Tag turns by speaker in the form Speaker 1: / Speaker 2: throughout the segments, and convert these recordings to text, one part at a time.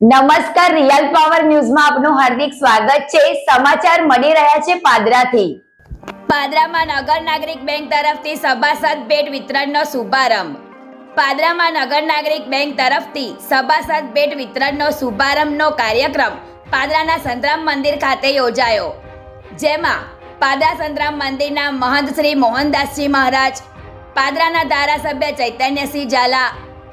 Speaker 1: નમસ્કાર, real power ન્યૂઝમાં આપનું હાર્દિક સ્વાગત છે. સમાચાર મળી રહ્યા છે પાદરાથી.
Speaker 2: પાદરામાં નગર નાગરિક બેંક તરફથી સભાસદ ભેટ વિતરણનો શુભારંભ. પાદરામાં નગર નાગરિક બેંક તરફથી સભાસદ ભેટ વિતરણનો શુભારંભનો કાર્યક્રમ પાદરાના સંતરામ મંદિર ખાતે યોજાયો. જેમાં પાદરા સંતરામ મંદિરના મહંત શ્રી મોહનદાસજી મહારાજ, પાદરાના ધારાસભ્ય ચૈતન્યસિંહ ઝાલા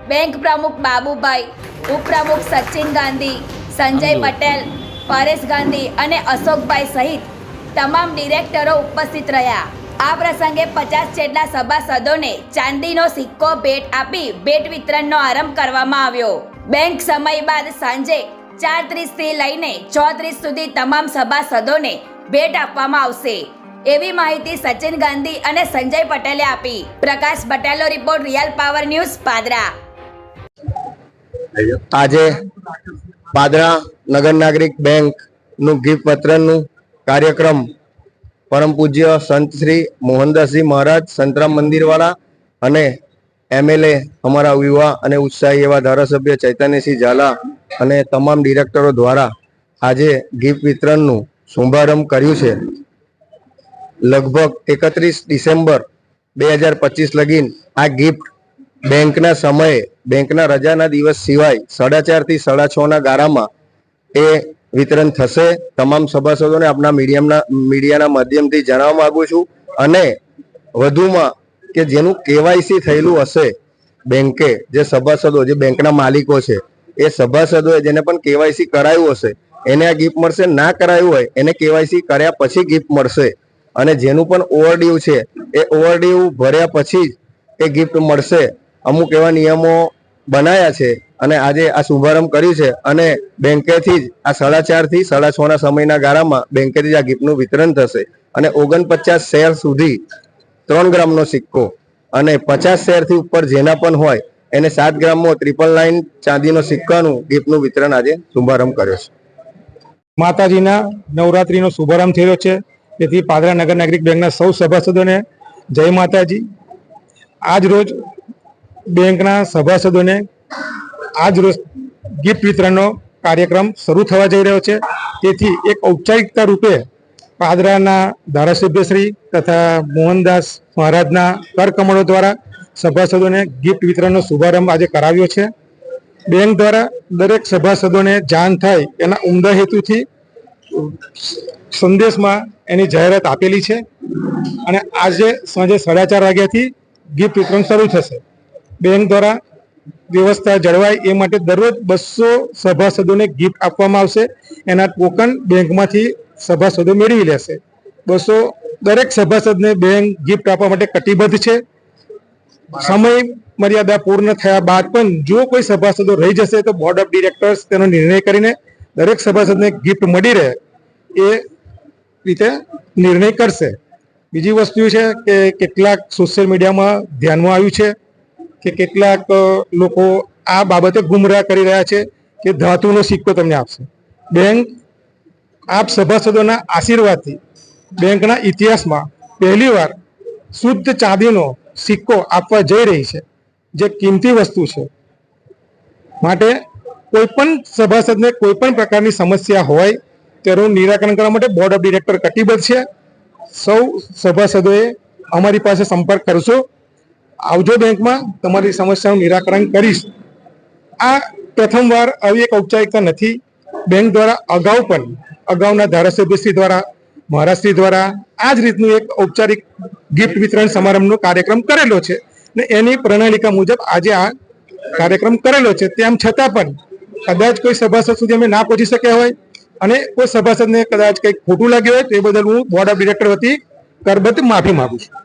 Speaker 2: બેંક પ્રમુખ બાબુભાઈ ઉપપ્રમુખ સચિન ગાંધી સંજય પટેલ પરેશ ગાંધી અને અશોકભાઈ સહિત તમામ ડિરેક્ટરો ઉપસ્થિત રહ્યા. આ પ્રસંગે પચાસ જેટલા સભાસદોને ચાંદીનો સિક્કો ભેટ આપી ભેટ વિતરણનો આરંભ કરવામાં આવ્યો. બેંક સમય બાદ સાંજે ચાર ત્રીસથી લઈને છ ત્રીસ સુધી તમામ સભાસદોને ભેટ આપવામાં આવશે. એવી માહિતી સચિન ગાંધી અને સંજય પટેલે આપી. પ્રકાશ પટેલનો report real power news Padra.
Speaker 3: આજે પાદરા નગર નાગરિક બેંકનું ગિફ્ટ વિતરણનું કાર્યક્રમ પરમ પૂજ્ય સંત શ્રી મોહનદાસજી મહારાજ સંતરામ મંદિરવાળા અને એમએલએ અમારા યુવા અને ઉત્સાહી એવા ધારાસભ્ય ચૈતન્યસિંહ ઝાલા અને તમામ ડિરેક્ટરો દ્વારા આજે ગિફ્ટ વિતરણનું શુભારંભ કર્યું છે. લગભગ એકત્રીસ ડિસેમ્બર બે હજાર પચીસ લગીન આ ગિફ્ટ બેંકના સમયે, બેંકના રજાના દિવસ સિવાય સાડા ચારથી સાડા છ ના ગાળામાં એ વિતરણ થશે. તમામ સભાસદોને આપણા મીડિયમના, મીડિયાના માધ્યમથી જણાવવા માંગુ છું. અને વધુમાં કે જેનું કેવાયસી થયેલું હશે બેંકે, જે સભાસદો, જે બેંકના માલિકો છે, એ સભાસદોએ જેને પણ કેવાયસી કરાયું હશે, એને આ ગિફ્ટ મળશે, ના કરાયું હોય, એને કેવાયસી કર્યા પછી ગિફ્ટ મળશે. અને જેનું પણ ઓવરડ્યુ છે, એ ઓવરડ્યુ ભર્યા પછી જ એ ગિફ્ટ મળશે. અમુક એવા નિયમો બનાયા છે અને આજે આ શુભારંભ કર્યું છે અને બેંકેથી જ આ સાડા ચારથી સાડા છના સમયના ગાળામાં બેંકેથી જ આ ગિફ્ટનું વિતરણ થશે. અને ઓગણપચાસ શેર સુધી ત્રણ ગ્રામનો સિક્કો અને પચાસ શેરથી ઉપર જેના પણ હોય એને સાત ગ્રામમાં ત્રિપલ નાઇન ચાંદીનો સિક્કાનું ગિફ્ટનું વિતરણ આજે શુભારંભ કર્યો છે.
Speaker 4: માતાજીના નવરાત્રીનો શુભારંભ થયો છે. તેથી પાદરા નગર નાગરિક બેંકના સૌ સભાસદોને જય માતાજી. આજ રોજ બેંકના સભાસદોને આજ રોજ ગિફ્ટ વિતરણનો કાર્યક્રમ શરૂ થવા જઈ રહ્યો છે. તેથી એક ઔપચારિકતા રૂપે પાદરાના ધારાસભ્યશ્રી તથા મોહનદાસ મહારાજના કરકમળો દ્વારા સભાસદોને ગિફ્ટ વિતરણનો શુભારંભ આજે કરાવ્યો છે. બેંક દ્વારા દરેક સભાસદોને જાણ થાય એના ઉમદા હેતુથી સંદેશમાં એની જાહેરાત આપેલી છે. અને આજે સાંજે સાડા ચાર વાગ્યાથી ગિફ્ટ વિતરણ શરૂ થશે. બેંક દ્વારા વ્યવસ્થા જળવાય એ માટે દરરોજ બસો સભાસદોને ગિફ્ટ આપવામાં આવશે. એના ટોકન બેંકમાંથી સભાસદો મેળવી લેશે. બસો દરેક સભાસદને બેંક ગિફ્ટ આપવા માટે કટિબદ્ધ છે. સમય મર્યાદા પૂર્ણ થયા બાદ પણ જો કોઈ સભાસદો રહી જશે તો બોર્ડ ઓફ ડિરેક્ટર્સ તેનો નિર્ણય કરીને દરેક સભાસદને ગિફ્ટ મળી રહે એ રીતે નિર્ણય કરશે. બીજી વસ્તુ છે કે કેટલાક સોશિયલ મીડિયામાં ધ્યાનમાં આવ્યું છે. કે કેટલાક લોકો આ બાબતે ગુમરાહ કરી રહ્યા છે કે ધાતુનો સિક્કો તમને આપશે. બેંક આપ સભાસદોના આશીર્વાદથી બેંકના ઇતિહાસમાં પહેલીવાર શુદ્ધ ચાંદીનો સિક્કો આપવા જઈ રહી છે. જે કિંમતી વસ્તુ છે. માટે કોઈ પણ સભાસદને કોઈ પણ પ્રકારની સમસ્યા હોય તેનું નિરાકરણ કરવા માટે બોર્ડ ઓફ ડિરેક્ટર કટિબદ્ધ છે. સૌ સભાસદોએ અમારી પાસે સંપર્ક કરશો. આવજો બેંકમાં, તમારી સમસ્યાનું નિરાકરણ કરીશ. આ પ્રથમવાર આવી એક ઔપચારિકતા નથી. બેંક દ્વારા અગાઉ પણ, અગાઉના ધારાસભ્યશ્રી દ્વારા, મહારાજશ્રી દ્વારા આ જ રીતનું એક ઔપચારિક ગિફ્ટ વિતરણ સમારંભનો કાર્યક્રમ કરેલો છે ને એની પ્રણાલિકા મુજબ આજે આ કાર્યક્રમ કરેલો છે. તેમ છતાં પણ કદાચ કોઈ સભાસદ સુધી અમે ના પહોંચી શક્યા હોય અને કોઈ સભાસદને કદાચ કંઈક ખોટું લાગ્યું હોય તે બદલ હું બોર્ડ ઓફ ડિરેક્ટર વતી કરબત માફી માગું છું.